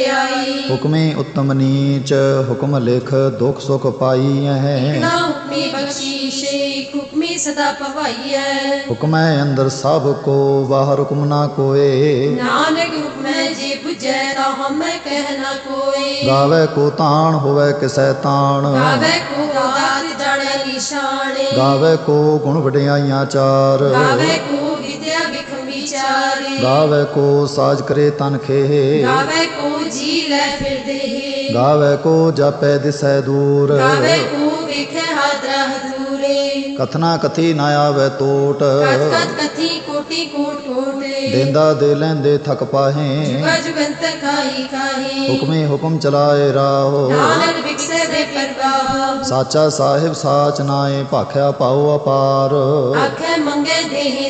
ਵਡਿਆਈ ਹੁਕਮੀ ਉਤਮ ਨੀਚ ਹੁਕਮ ਲਿਖ ਦੁਖ ਸੁਖ ਪਾਈ ਹੈ। ਨਾ ਹੁਕਮੀ ਬਖਸ਼ੀਸ਼ੇ ਹੁਕਮੀ ਸਦਾ ਪਵਾਈਐ। ਹੁਕਮੈ ਅੰਦਰ ਸਭ ਕੋ ਬਾਹਰ ਹੁਕਮ ਨਾ ਕੋਏ। ਨਾਨਕ ਹੁਕਮੈ ਜੇ 부ਜੈ ਤਾਂ ਹਮੈ ਕਹਿ ਨਾ ਕੋਈ ਗਾਵੇ ਕੋ ਤਾਣ ਹੋਵੇ ਕਿਸੈ ਤਾਣ। ਗਾਵੇ ਕੋ ਦਾਤ ਜਾਣੇ ਨਿਸ਼ਾਨੇ ਗਾਵੇ ਕੋ ਗੁਣ ਵਡਿਆਈਆਂ ਚਾਰ। ਗਾਵੇ ਕੋ ਵਿਦਿਆ ਵਿਖਮ ਵਿਚਾਰੇ। ਗਾਵੇ ਕੋ ਸਾਜ ਕਰੇ ਤਨ ਖੇ। ਗਾਵੇ ਕੋ ਲੈ ਫਿਰਦੇ ਗਾਵੇ ਕੋ ਜਾਪੈ ਦਿਸੈ ਦੂਰ। ਗਾਵੇ ਕੋ ਵੇਖੇ ਹਾਦਰਾ ਹਜ਼ੂਰੇ ਕਥਨਾ ਕਥੀ ਨਾ ਆਵੇ ਟੋਟ। ਕਤ ਕਤ ਕਥੀ ਕੋਟੀ ਕੋਟ ਕੋਟੇ ਦੇਂਦਾ ਦੇ ਲੈਂਦੇ ਥਕ ਪਾਹੇ। ਜੁਗਾ ਜੁਗੰਤ ਖਾਈ ਖਾਹੀ ਹੁਕਮੇ ਹੁਕਮ ਚਲਾਏ ਰਾਹੋ। ਨਾਨਕ ਵਿਖਸੇ ਦੇ ਪਰਵਾਹ। ਸਾਚਾ ਸਾਹਿਬ ਸਾਚ ਨਾਏ ਭਾਖਿਆ ਪਾਉ ਅਪਾਰ। ਆਖੇ ਮੰਗੇ ਦੇਹ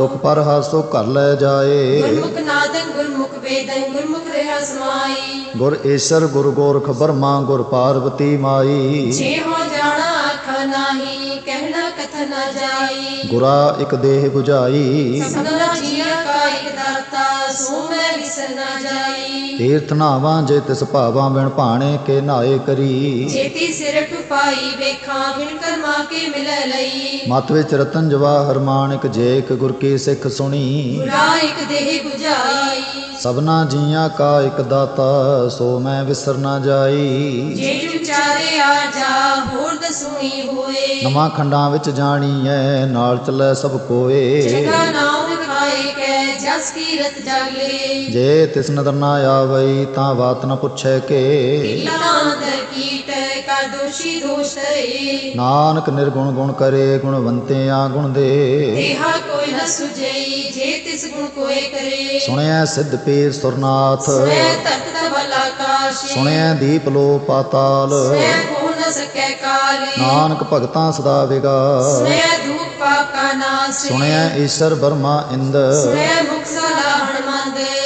ਦੁਖ ਪਰ ਹਸੋ ਘਰ ਲੈ ਜਾਏ। ਗੁਰਮੁਖ ਨਾਦਨ ਗੁਰਮੁਖ ਵੇਦਨ ਗੁਰਮੁਖ ਰਹਿ ਸਮਾਈ। ਗੁਰ ਈਸ਼ਰ ਗੁਰ ਗੋਰਖ ਬਰਮਾ ਗੁਰ ਪਾਰਵਤੀ ਮਾਈ। ਜੇ ਹੋ ਜਾਣਾ ਆਖਾ ਨਾਹੀ ਕਹਿਣਾ ਕਥ ਨਾ ਜਾਈ। ਗੁਰਾ ਇੱਕ ਦੇਹ 부ਝਾਈ ਸਭਨਾ ਜੀਆ ਕਾ ਇਕ ਦਾਤਾ ਸੋ ਮੈਂ ਵਿਸਰ ਨਾ ਜਾਈ। ਤੀਰਥ ਨਾਵਾਂ ਜੇ ਤਿਸ ਭਾਵਾਂ ਬਿਨ ਭਾਣੇ ਕੇ ਨਾਏ ਕਰੀ। ਜੇਤੀ ਸਿਰ ਟੁਪਾਈ ਵੇਖਾਂ ਬਿਨ ਕਰਮਾ ਕੇ ਮਿਲੈ ਲਈ। ਮਤ ਵਿੱਚ ਰਤਨ ਜਵਾਹਰ ਮਾਣਿਕ ਜੇਕ ਗੁਰ ਕੀ ਸਿੱਖ ਸੁਣੀ। ਬੁਰਾ ਇਕ ਦੇਹ 부ਝਾਈ ਸਭਨਾ ਜੀਆਂ ਕਾ ਇੱਕ ਦਾਤਾ ਸੋ ਮੈਂ ਵਿਸਰ ਨਾ ਜਾਈ। ਜੇ ਵਿਚਾਰੇ ਆ ਜਾ ਹੋਰ ਦਸੂਣੀ ਹੋਏ। ਨਵਾਂ ਖੰਡਾਂ ਵਿੱਚ ਜਾਣੀਐ ਨਾਲ ਚੱਲੈ ਸਭ ਕੋਏ। ਜਗਾ ਨਾਮ ਜਾਗੇ। ਜੇ ਤਿਸ ਨਦਰ ਨਾ ਆਵਈ ਤਾਂ ਬਾਤ ਨ ਪੁੱਛੈ ਕੇ। ਨਾਨਕ ਨਿਰਗੁਣ ਗੁਣ ਕਰੇ ਗੁਣਵੰਤਿਆਂ ਗੁਣ ਦੇ। ਦੇਹਾ ਕੋਈ ਨ ਸੁਜਈ ਜੇ ਤਿਸ ਗੁਣ ਕੋਏ ਕਰੇ। ਸੁਣਿਆ ਸਿੱਧ ਪੀਰ ਸੁਰਨਾਥ। ਆਕਾਸ਼। ਸੁਣਿਆ ਦੀਪ ਲੋ ਪਾਤਾਲ। ਸੁਣੈ ਕੋ ਨ ਸਕੈ ਕਾਲ। ਨਾਨਕ ਭਗਤਾਂ ਸਦਾ ਵਿਗਾਸ ਸੁਣੈ ਧੂਪ ਪਾਪ ਕਾ ਨਾਸ। ਸੁਣਿਆ ਈਸ਼ਰ ਬਰਮਾ ਇੰਦ। ਮੰਦ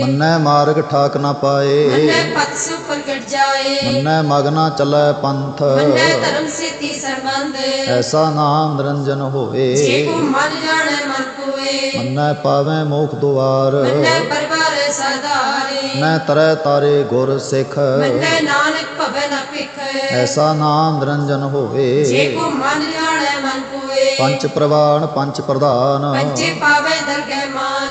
ਮਨ ਮਾਰਗ ਠਾਕ ਨਾ ਪਾਏ। ਮੰਨੈ ਪਤ ਸੁ ਪ੍ਰਗਟ ਜਾਏ। ਮੰਨੈ ਮਗਨਾ ਚੱਲੈ ਪੰਥ। ਮੰਨੈ ਧਰਮ ਸੇਤੀ ਸਰਬੰਧ ਐਸਾ ਨਾਮ ਨਿਰੰਜਨ ਜੇ ਹੋਵੇ ਕੋ ਮਨ ਜਾਣੈ ਮਨ ਕੋਏ ਮੰਨੈ ਪਾਵੈ ਮੋਖ ਦੁਆਰ। ਮੰਨੈ ਪਰਵਾਰ ਸਰਦਾਰੇ। ਨੈ ਤਰੈ ਤਾਰੇ ਗੁਰ ਸਿੱਖ। ਮੰਨੈ ਨਾਨਕ ਭਵੈ ਨ ਭਿਖ। ਐਸਾ ਨਾਮ ਨਿਰੰਜਨ ਜੇ ਹੋਵੇ ਕੋ ਮਨ ਜਾਣੈ ਮਨ ਕੋਏ ਪੰਚ ਪ੍ਰਵਾਨ ਪੰਚ ਪ੍ਰਧਾਨ। ਪੰਚੇ ਪਾਵੈ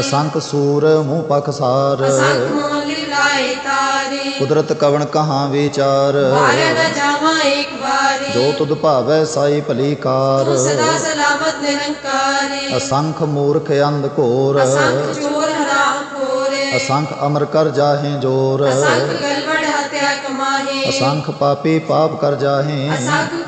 ਅਸੰਖ ਸੂਰ ਮੂੰਹ ਪਖਸਾਰ ਅਸੰਖ ਮੋਹ ਲਾਏ ਤਾਰੀ। ਕੁਦਰਤ ਕਵਣ ਕਹਾਂ ਵਿਚਾਰ। ਬਾਰੇ ਨ ਜਾਵਾਂ ਇੱਕ ਵਾਰੀ। ਜੋ ਤੁਧ ਭਾਵੈ ਸਾਈ ਭਲੀ ਕਾਰ। ਤੂੰ ਸਦਾ ਸਲਾਮਤ ਨਿਰੰਕਾਰੀ ਅਸੰਖ ਮੂਰਖ ਅੰਧ ਘੋਰ। ਅਸੰਖ ਚੋਰ ਹਰਾਮ ਖੋਰੇ ਅਸੰਖ ਅਮਰ ਕਰ ਜਾਹੇ ਜੋਰ। ਅਸੰਖ ਗਲਵੜ ਹਤਿਆ ਕਮਾਹੇ। ਅਸੰਖ ਪਾਪੀ ਪਾਪ ਕਰ ਜਾਹੇ। ਅਸੰਖ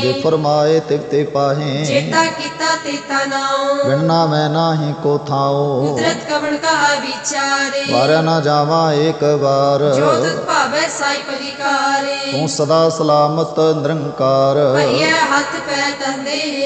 ਜੇ ਫਰਮਾਏ ਤਿਵ ਤੇ ਪਾਹੇ। ਚੇਤਾ ਕੀਤਾ ਤੇਤਾ ਨਾਉ। ਵਿਣਨਾ ਮੈਂ ਨਾਹੀ ਕੋ ਥਾਉ। ਕੁਦਰਤ ਕਵਣ ਕਹਾ ਵਿਚਾਰੇ। ਵਾਰਿਆ ਨਾ ਜਾਵਾਂ ਏਕ ਵਾਰ। ਜੋ ਤੁਧ ਭਾਵੈ ਸਾਈ ਪਲਿਕਾਰੇ ਤੂੰ ਸਦਾ ਸਲਾਮਤ ਨਿਰੰਕਾਰ। ਭਈਏ ਹੱਥ ਪੈ ਤੰਦੇ।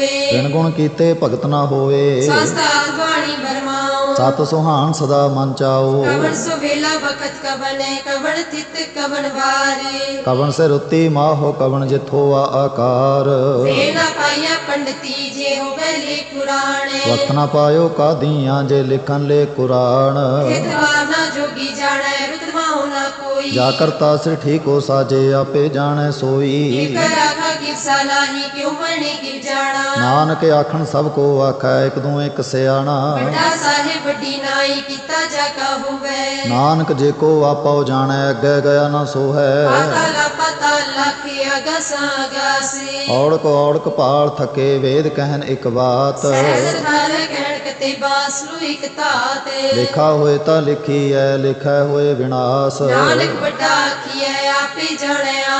ਕੋਏ ਵਿਣ ਗੁਣ ਕੀਤੇ ਭਗਤ ਨਾ ਹੋਏ ਬਾਣੀ ਬਰਮਾਓ ਸਤ ਸੁਹਾਣ ਸਦਾ ਮਨ ਚਾਓ। ਕਵਣ ਸੋ ਵੇਲਾ ਬਖਤ ਕਵਨੇ ਕਵਣ ਥਿਤ ਕਵਣ ਵਾਰੀ। ਕਵਣ ਸੇ ਰੁੱਤੀ ਮਾਹੋ ਕਵਣ ਜਿਥੋ ਆ ਆਕਾਰ। ਨਾ ਪਾਈਆ ਪੰਡਤੀ ਜੇ ਹੋਵੇ ਲੇ ਪੁਰਾਣੇ ਵਕਤ ਨਾ ਪਾਇਓ ਕਾਦੀਆਂ ਜੇ ਲਿਖਨ ਲੈ ਕੁਰਾਨ। ਇਤਵਾਰ ਨਾ ਜੋਗੀ ਜਾਣੈ ਰੁਤਮਾ ਹੋਣਾ ਕੋਈ। ਜਾ ਕਰਤਾ ਸਿਰ ਠੀਕ ਸਾਜੇ ਆਪੇ ਜਾਣੈ ਸੋਈ। ਇਕ ਰਾਖਾ ਕਿਉ ਜਾਣਾ? ਨਾਨਕ ਆਖਣ ਸਭ ਕੋ ਆਖੈ ਇਕ ਦੂ ਇਕ ਸਿਆਣਾ। ਵੱਡਾ ਸਾਹਿਬ ਵੱਡੀ ਨਾਈ ਕੀਤਾ ਜਾ ਕਾ ਹੋਵੇ। ਨਾਨਕ ਜੇ ਕੋ ਆਪੋ ਜਾਣੈ ਅੱਗੇ ਗਿਆ ਨਾ ਸੋ ਹੈ ਪਾਤਾਲਾ ਪਾਤਾਲਾ ਕੀ ਅਗਸਾ ਔੜਕ ਔੜਕ ਪਾਲ ਥਕੇ ਵੇਦ ਕਹਿਨ ਇੱਕ ਬਾਤ। ਸਹਿਜ ਥਾਲ ਕਹਿਣ ਕਤੇ ਬਾਸਲੂ ਇਕ ਤਾਤੇ ਲਿਖਾ ਹੋਏ ਤਾਂ ਲਿਖੀ ਐ ਲਿਖੈ ਹੋਏ ਵਿਨਾਸ਼। ਨਾਨਕ ਵੱਡਾ ਕੀਐ ਆਪੇ ਜਾਣੈ ਆਪੇ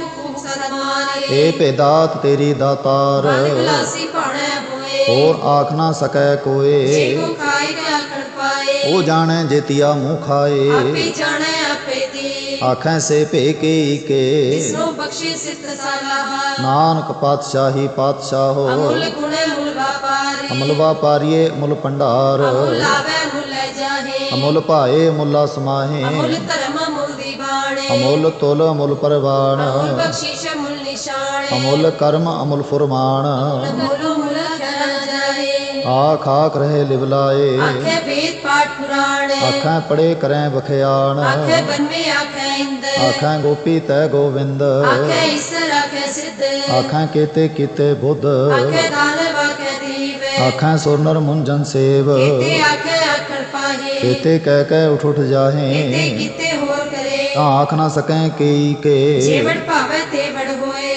ਏ ਭੇਦਾਤ ਤੇਰੀ ਦਾਤਾਰ। ਮਨ ਗਲਾਸੀ ਭਾਣੈ ਹੋਏ। ਹੋਰ ਆਖ ਨਾ ਸਕੈ ਜੇ ਕੋਏ ਕੋ ਖਾਏ ਗਿਆ ਖੜ ਪਾਏ। ਉਹ ਜਾਣੈ ਜੇਤੀਆ ਮੂੰਹ ਖਾਏ। ਆਪੇ ਜਾਣੈ ਆਪੇ ਦੀ। ਆਖੈ ਸੇ ਭੇ ਕੀ ਕੇ। ਜਿਸਨੂੰ ਬਖਸ਼ੇ ਸਲਾਹ ਨਾਨਕ ਪਾਤਸ਼ਾਹੀ ਪਾਤਸ਼ਾਹੋ ਅਮੁੱਲ ਗੁਣੇ ਮੁੱਲ ਵਾਪਾਰੇ। ਅਮਲ ਵਾਪਾਰੀਏ ਮੁੱਲ ਭੰਡਾਰ। ਅਮੁੱਲ ਆਵੇ ਮੁੱਲ ਲੈ ਜਾਹੇ। ਅਮੁੱਲ ਭਾਏ ਮੁੱਲਾ ਸਮਾਹੇ। ਅਮੁੱਲ ਧਰਮ ਮੁੱਲ ਦੀਵਾਣੇ। ਅਮੁੱਲ ਤੁਲ ਅਮੁੱਲ ਪਰਵਾਨ ਅਮੁੱਲ ਬਖਸ਼ਿਸ਼ ਅਮੁੱਲ ਕਰਮ ਅਮੁੱਲ ਫੁਰਮਾਨ। ਆਖ ਆਖ ਰਹੇ ਲਿਵਲਾਏ ਆਖੇ ਵੇਦ ਪਾਠ ਪੁਰਾਣ। ਆਖਾਂ ਪੜੇ ਕਰੈ ਬਖਿਆਣ ਆਖੇ ਬਨਵੇ ਆਖੇ ਇੰਦ। ਆਖਾਂ ਗੋਪੀ ਤੈ ਗੋਵਿੰਦ। ਆਖੇ ਈਸਰ ਆਖੇ ਸਿੱਧ। ਆਖਾਂ ਕੀਤੇ ਕੀਤੇ ਬੁੱਧ। ਆਖੇ ਦਾਨਵ ਆਖੇ ਦੀਵ। ਆਖਾਂ ਸੁਰਨਰ ਮੁੰਜਨ ਸੇਵ। ਕੀਤੇ ਆਖੇ ਆਖਣ ਪਾਹੇ। ਕੀਤੇ ਕਹਿ ਕਹਿ ਉਠ ਉਠ ਜਾਹੇ। ਕੀਤੇ ਹੋਰ ਕਰੇ। ਤਾਂ ਆਖ ਨਾ ਸਕੈ ਕਈ ਕੇ। ਜੀਵਨ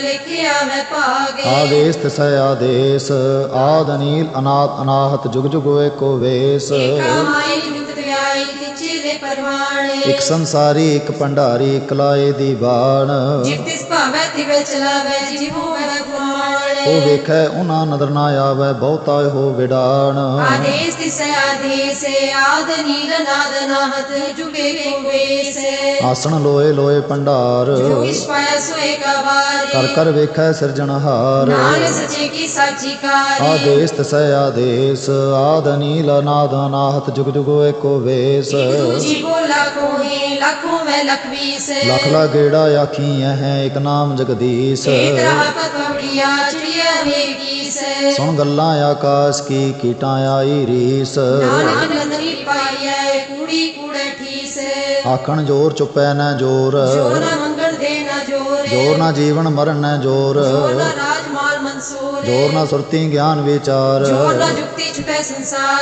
ਲਿਖਿਆ ਮੈਂ ਭਾਗੇ। ਆਦੇਸ ਤਸੈ ਆਦੇਸ ਆਦ ਨੀਲ ਅਨਾਥ ਅਨਾਹਤ ਜੁਗ ਜੁਗ ਏਕੋ ਵੇਸ। ਕਾਮਾਈ ਨਿਤ ਵਿਆਈ ਤਿਚੇ ਦੇ ਪਰਵਾਣੇ। ਇਕ ਸੰਸਾਰੀ ਇਕ ਭੰਡਾਰੀ ਇਕ ਲਾਏ ਦੀ ਬਾਣ। ਜਿਤ ਤਿਸ ਭਾਵੇ ਤਿਵੇ ਚਲਾਵੇ ਜਿਵੋ ਉਹ ਵੇਖੈ ਉਹਨਾਂ ਨਦਰ ਨਾ ਆਵੈ ਬਹੁਤਾ ਹੋ ਵਿਡਾਣ ਆਦੇਸ ਤਿਸ ਆਦੇਸ ਆਦ ਨੀਲ ਨਾਦ ਨਾਹਤ ਜੁਗੇ ਕੋ ਵੇਸ ਆਸਣ ਲੋਏ ਲੋਏ ਭੰਡਾਰ ਜੋ ਪਾਇਆ ਸੋਏ ਕਰ ਕਰ ਵੇਖੈ ਸਿਰਜਣਹਾਰ ਨਾਨਕ ਸੱਚੇ ਕੀ ਸਾਚੀ ਕਾਰੀ ਆਦੇਸ ਤਸੈ ਆਦੇਸ ਆਦ ਨੀਲ ਨਾਦ ਅਨਾਹਤ ਜੁਗ ਜੁਗ ਏਕੋ ਵੇਸ। ਕੋ ਲੱਖੋਂ ਮੈਂ ਲਾ ਗੇੜਾ ਆਖੀ ਹੈ ਇਕ ਨਾਮ ਜਗਦੀਸ਼। ਏਕ ਰਹਾ ਪਤਵੜੀਆ ਚਿੜੀਆ ਵੇਗੀਸ ਸੁਣ ਗੱਲਾਂ ਆਕਾਸ਼ ਕੀ ਕੀਟਾਂ ਆਈ ਰੀਸ ਨਾਨਕ ਨੰਦਰੀ ਪਾਈਐ ਕੂੜੀ ਕੂੜੇ ਠੀਸ ਆਖਣ ਜੋਰ ਚੁੱਪੈ ਨਾ ਜੋਰ ਜੋਰ ਨਾ ਮੰਗਣ ਦੇ ਨਾ ਜੋਰ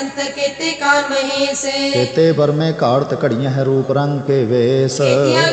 ਬੈਸੰਤ ਕੀਤੇ ਕਾਨ ਮਹੇਸ਼। ਕੇਤੇ ਬਰਮੇ ਘਾੜਤ ਘੜੀਆਂ ਹੈ ਰੂਪ ਰੰਗ ਕੇ ਵੇਸ। ਕੀਤਿਆਂ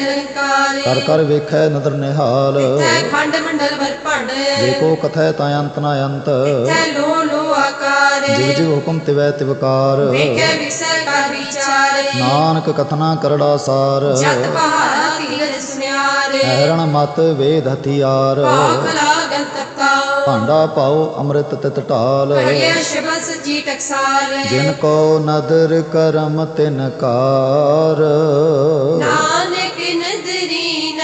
ਨਿਰੰਕਾਰ। ਕਰ ਕਰ ਵੇਖੈ ਨਦਰ ਨਿਹਾਲ। ਤੈ ਖੰਡ ਮੰਡਲ ਕਥੈ ਤਾ ਅੰਤ ਨਾ ਅੰਤ। ਤੈ ਲੋ ਲੋ ਆਕਾਰ ਜਿਵ ਜਿਵ ਹੁਕਮ ਤਿਵੈ ਤਿਵਕਾਰ ਵੇਖੈ ਵਿਸੈ ਕਰ ਵਿਚਾਰੇ ਨਾਨਕ ਕਥਨਾ ਕਰੜਾ ਸਾਰ। ਜਤ ਸੁਨਿਆਰੇ ਮਤ ਵੇਦ ਹਥਿਆਰ। ਲਾਗਨ ਭਾਂਡਾ ਪਾਓ ਅੰਮ੍ਰਿਤ ਤਿਤ ਢਾਲ। ਸ਼ਬਦ ਟਕਸਾਲ ਜਿਨ ਕੋ ਨਦਰ ਕਰਮ ਤਿਨ ਕਾਰ। ਨਾਨਕ